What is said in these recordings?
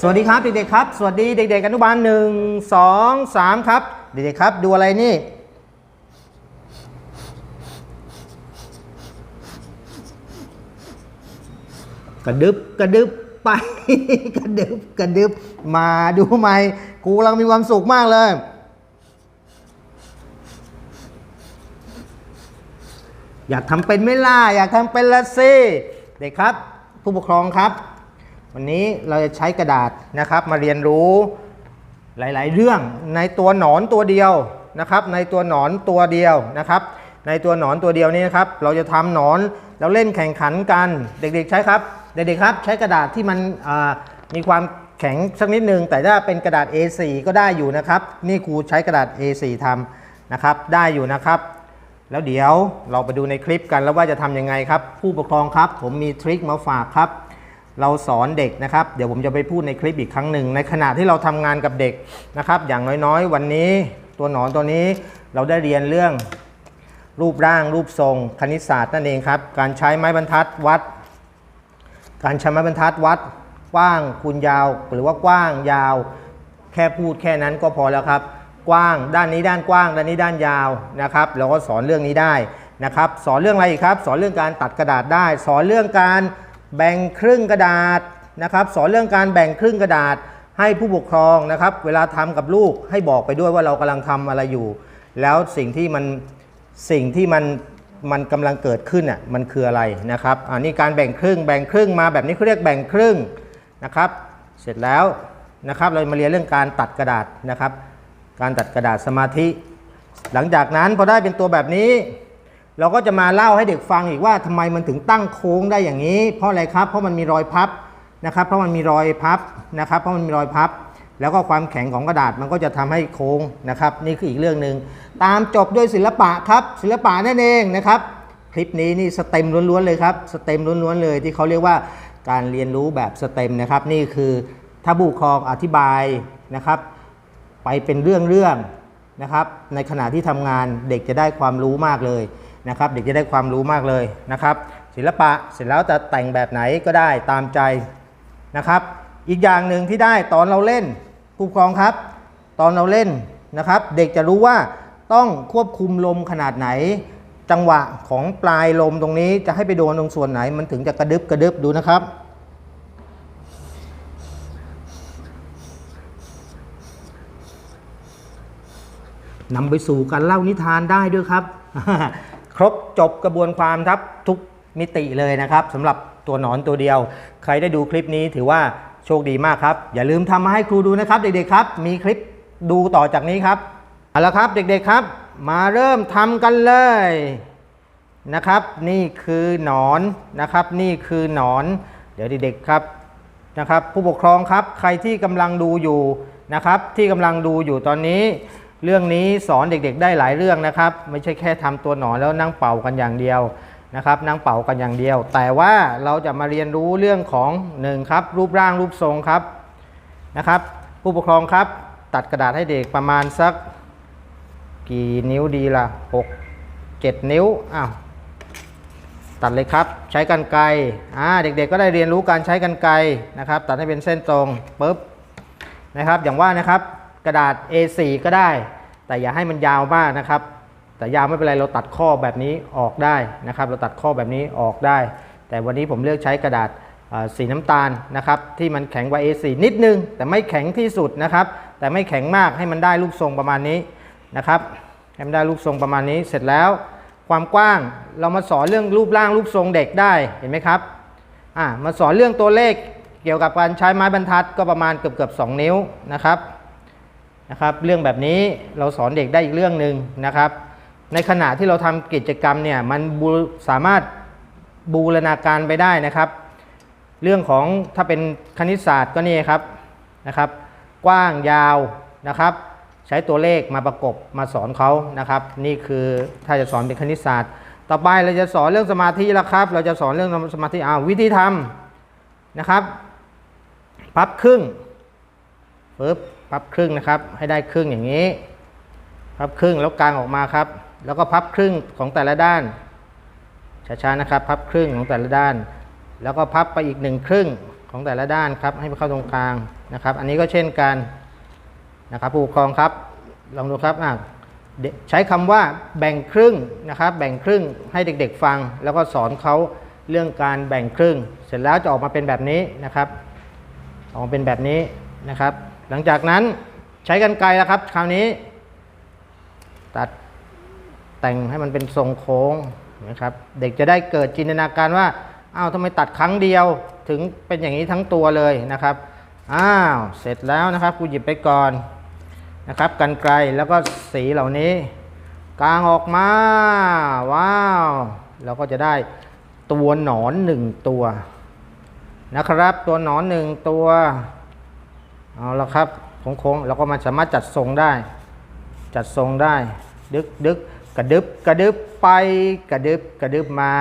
สวัสดีครับเด็กๆครับ สวัสดีเด็กๆอนุบาลหนึ่งสองสามครับ เด็กๆครับ ดูอะไรนี่ กระดึบกระดึบไปกระดึบกระดึบมาดูไหมครูกำลังมีความสุขมากเลยอยากทำเป็นไม่ล่ะอยากทำเป็นละสิเด็กครับ ผู้ปกครองครับ วันนี้เราจะใช้กระดาษนะครับมาเรียนรู้หลาย ๆ เรื่องในตัวหนอนตัวเดียวนะครับ ในตัวหนอนตัวเดียวนะครับ ในตัวหนอนตัวเดียวนี้นะครับ เราจะทำหนอนแล้วเล่นแข่งขันกัน เด็ก ๆ ใช้ครับ เด็ก ๆ ครับ ใช้กระดาษที่มันมีความแข็งสักนิดนึง แต่ถ้าเป็นกระดาษ A4 ก็ได้อยู่นะครับ นี่ครูใช้กระดาษ A4 ทำนะครับ ได้อยู่นะครับ แล้วเดี๋ยวเราไปดูในคลิปกันแล้วว่าจะทำยังไงครับ ผู้ปกครองครับ ผมมีทริคมาฝากครับ เราสอนเด็กนะครับ เดี๋ยวผมจะไปพูดในคลิปอีกครั้งหนึ่ง ในขณะที่เราทำงานกับเด็กนะครับ อย่างน้อยๆ วันนี้ตัวหนอนตัวนี้เราได้เรียนเรื่องรูปร่างรูปทรง คณิตศาสตร์นั่นเองครับ การใช้ไม้บรรทัดวัด การใช้ไม้บรรทัดวัด กว้างคูณยาว หรือว่ากว้างยาว แค่พูดแค่นั้นก็พอแล้วครับ กว้างด้านนี้ด้านกว้างด้านนี้ด้านยาวนะครับ เราก็สอนเรื่องนี้ได้นะครับ สอนเรื่องอะไรอีกครับ สอนเรื่องการตัดกระดาษได้ สอนเรื่องการ แบ่งครึ่งกระดาษนะครับ สอนเรื่องการแบ่งครึ่งกระดาษให้ผู้ปกครองนะครับ เวลาทำกับลูกให้บอกไปด้วยว่าเรากำลังทำอะไรอยู่ แล้วสิ่งที่มันสิ่งที่มันมันกำลังเกิดขึ้นอะมันคืออะไรนะครับอันนี้การแบ่งครึ่งแบ่งครึ่งมาแบบนี้เขาเรียกแบ่งครึ่งนะครับ เสร็จแล้วนะครับเรามาเรียนเรื่องการตัดกระดาษนะครับ การตัดกระดาษสมาธิ หลังจากนั้นพอได้เป็นตัวแบบนี้ เราก็จะมาเล่าให้เด็กฟังอีกว่าทำไมมันถึงตั้งโค้งได้อย่างนี้ เพราะอะไรครับ เพราะมันมีรอยพับนะครับ เพราะมันมีรอยพับนะครับ เพราะมันมีรอยพับ แล้วก็ความแข็งของกระดาษมันก็จะทำให้โค้งนะครับ นี่คืออีกเรื่องหนึ่งตามจบด้วยศิลปะครับ ศิลปะนั่นเองนะครับ คลิปนี้นี่สเต็มล้วนๆเลยครับ สเต็มล้วนๆเลยที่เขาเรียกว่าการเรียนรู้แบบสเต็มนะครับ นี่คือถ้าผู้ปกครองอธิบายนะครับ ไปเป็นเรื่องๆนะครับ ในขณะที่ทำงานเด็กจะได้ความรู้มากเลย นะครับเด็กจะได้ความรู้มากเลยนะครับ ศิลปะเสร็จแล้วจะแต่งแบบไหนก็ได้ตามใจนะครับ อีกอย่างหนึ่งที่ได้ตอนเราเล่นผู้ปกครองครับ ตอนเราเล่นนะครับ เด็กจะรู้ว่าต้องควบคุมลมขนาดไหน จังหวะของปลายลมตรงนี้จะให้ไปโดนตรงส่วนไหน มันถึงจะกระดึบกระดึบดูนะครับนำไปสู่การเล่านิทานได้ด้วยครับ ครบจบกระบวนความครับทุกมิติเลยนะครับสำหรับตัวหนอนตัวเดียว ใครได้ดูคลิปนี้ถือว่าโชคดีมากครับ อย่าลืมทำมาให้ครูดูนะครับ เด็กๆครับ มีคลิปดูต่อจากนี้ครับเอาละครับเด็กๆครับ มาเริ่มทำกันเลยนะครับ นี่คือหนอนนะครับ นี่คือหนอน เดี๋ยวเด็กๆครับนะครับ ผู้ปกครองครับ ใครที่กำลังดูอยู่นะครับ ที่กำลังดูอยู่ตอนนี้ เรื่องนี้สอนเด็กๆได้หลายเรื่องนะครับ ไม่ใช่แค่ทำตัวหนอนแล้วนั่งเป่ากันอย่างเดียวนะครับ นั่งเป่ากันอย่างเดียว แต่ว่าเราจะมาเรียนรู้เรื่องของหนึ่งครับ รูปร่างรูปทรงครับนะครับ ผู้ปกครองครับ ตัดกระดาษให้เด็กประมาณสัก กี่นิ้วดีล่ะหกเจ็ดนิ้วอ้าวตัดเลยครับ ใช้กันไกรอ่าเด็กๆก็ได้เรียนรู้การใช้กันไกรนะครับ ตัดให้เป็นเส้นตรงปุ๊บนะครับ อย่างว่านะครับ กระดาษ A4 ก็ได้ แต่อย่าให้มันยาวมากนะครับ แต่ยาวไม่เป็นไรเราตัดข้อแบบนี้ออกได้นะครับ เราตัดข้อแบบนี้ออกได้ แต่วันนี้ผมเลือกใช้กระดาษสีน้ำตาลนะครับที่มันแข็งกว่า A4 นิดนึง แต่ไม่แข็งที่สุดนะครับ แต่ไม่แข็งมากให้มันได้รูปทรงประมาณนี้นะครับให้มันได้รูปทรงประมาณนี้เสร็จแล้วความกว้างเรามาสอนเรื่องรูปร่างรูปทรงเด็กได้เห็นไหมครับอ่ามาสอนเรื่องตัวเลขเกี่ยวกับการใช้ไม้บรรทัดก็ประมาณเกือบเกือบสนิ้วนะครับ นะครับ เรื่องแบบนี้เราสอนเด็กได้อีกเรื่องหนึ่งนะครับ ในขณะที่เราทำกิจกรรมเนี่ยมันสามารถบูรณาการไปได้นะครับ เรื่องของถ้าเป็นคณิตศาสตร์ก็นี่ครับนะครับ กว้างยาวนะครับ ใช้ตัวเลขมาประกบมาสอนเขานะครับ นี่คือถ้าจะสอนเป็นคณิตศาสตร์ ต่อไปเราจะสอนเรื่องสมาธิแล้วครับ เราจะสอนเรื่องสมาธิอ้าววิธีทำนะครับ พับครึ่งปึ๊บ พับครึ่งนะครับ ให้ได้ครึ่งอย่างนี้ พับครึ่งแล้วกางออกมาครับ แล้วก็พับครึ่งของแต่ละด้านช้าๆนะครับ พับครึ่งของแต่ละด้าน แล้วก็พับไปอีกหนึ่งครึ่งของแต่ละด้านครับ ให้เข้าตรงกลางนะครับ อันนี้ก็เช่นกันนะครับผู้ปกครองครับ ลองดูครับอะใช้คำว่าแบ่งครึ่งนะครับ แบ่งครึ่งให้เด็กๆฟัง แล้วก็สอนเขาเรื่องการแบ่งครึ่ง เสร็จแล้วจะออกมาเป็นแบบนี้นะครับ ออกมาเป็นแบบนี้นะครับ หลังจากนั้นใช้กันไกรแล้วครับ คราวนี้ ตัดแต่งให้มันเป็นทรงโค้งนะครับ เด็กจะได้เกิดจินตนาการว่าอ้าวทำไมตัดครั้งเดียวถึงเป็นอย่างนี้ทั้งตัวเลยนะครับอ้าวเสร็จแล้วนะครับกูหยิบไปก่อนนะครับกันไกลแล้วก็สีเหล่านี้กางออกมา ว้าว เราก็จะได้ตัวหนอนหนึ่งตัวนะครับ ตัวหนอนหนึ่งตัว เอาละครับโค้งๆเราก็มาสามารถจัดทรงได้ จัดทรงได้ ดึกดึกกระดึบกระดึบไปกระดึบกระดึบมา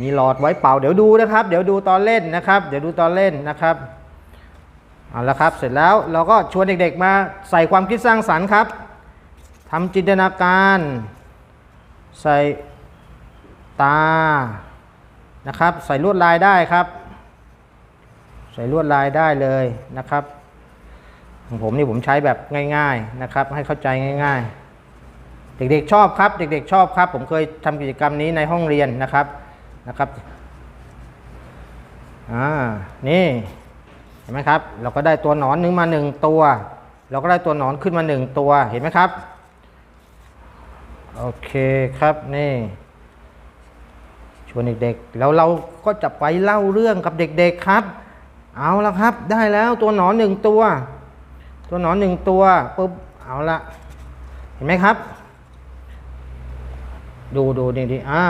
มีหลอดไว้เป่า เดี๋ยวดูนะครับ เดี๋ยวดูตอนเล่นนะครับ เดี๋ยวดูตอนเล่นนะครับเอาละครับ เสร็จแล้วเราก็ชวนเด็กๆมาใส่ความคิดสร้างสรรค์ครับทำจินตนาการ ใส่ตานะครับ ใส่ลวดลายได้ครับ ใส่ลวดลายได้เลยนะครับ ของผมนี่ผมใช้แบบง่ายๆนะครับ ให้เข้าใจง่าย ๆ เด็กๆชอบครับ เด็กๆชอบครับ ผมเคยทำกิจกรรมนี้ในห้องเรียนนะครับนะครับอ่านี่เห็นไหมครับ เราก็ได้ตัวหนอนหนึงมาหนึ่งตัว เราก็ได้ตัวหนอนขึ้นมาหนึ่งตัวเห็นไหมครับโอเคครับนี่ชวนเด็กๆแล้วเราก็จะไปเล่าเรื่องกับเด็กๆครับ เอาละครับ ได้แล้วตัวหนอนหนึ่งตัว ตัวหนอนหนึ่งตัวปุ๊บเอาละเห็นไหมครับ ดูดูดีดีอ่า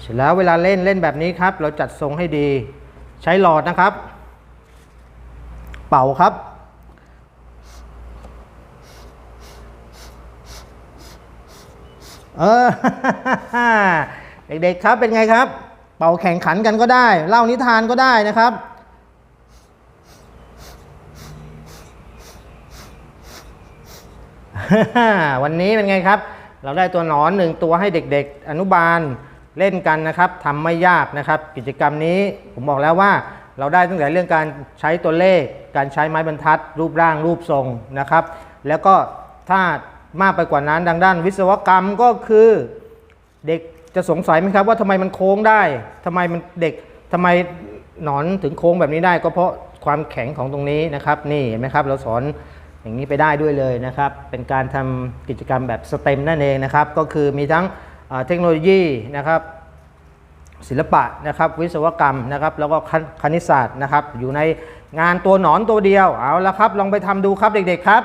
เสร็จแล้วเวลาเล่นเล่นแบบนี้ครับ เราจัดทรงให้ดีใช้หลอดนะครับ เป่าครับเออเด็กๆครับเป็นไงครับ เป่าแข่งขันกันก็ได้ เล่านิทานก็ได้นะครับ วันนี้เป็นไงครับ เราได้ตัวหนอนหนึ่งตัวให้เด็กๆ อนุบาลเล่นกันนะครับทำไม่ยากนะครับ กิจกรรมนี้ผมบอกแล้วว่า เราได้ตั้งแต่เรื่องการใช้ตัวเลข การใช้ไม้บรรทัด รูปร่างรูปทรงนะครับ แล้วก็ถ้ามากไปกว่านั้นดังด้านวิศวกรรมก็คือเด็กจะสงสัยไหมครับว่าทำไมมันโค้งได้ทำไมมันเด็กทำไมหนอนถึงโค้งแบบนี้ได้ ก็เพราะความแข็งของตรงนี้นะครับ นี่เห็นไหมครับ เราสอน อย่างนี้ไปได้ด้วยเลยนะครับ เป็นการทำกิจกรรมแบบสเต็มนั่นเองนะครับ ก็คือมีทั้งเทคโนโลยีนะครับ ศิลปะนะครับ วิศวกรรมนะครับ แล้วก็คณคณิตศาสตร์นะครับ อยู่ในงานตัวหนอนตัวเดียว เอาละครับ ลองไปทำดูครับเด็กๆครับ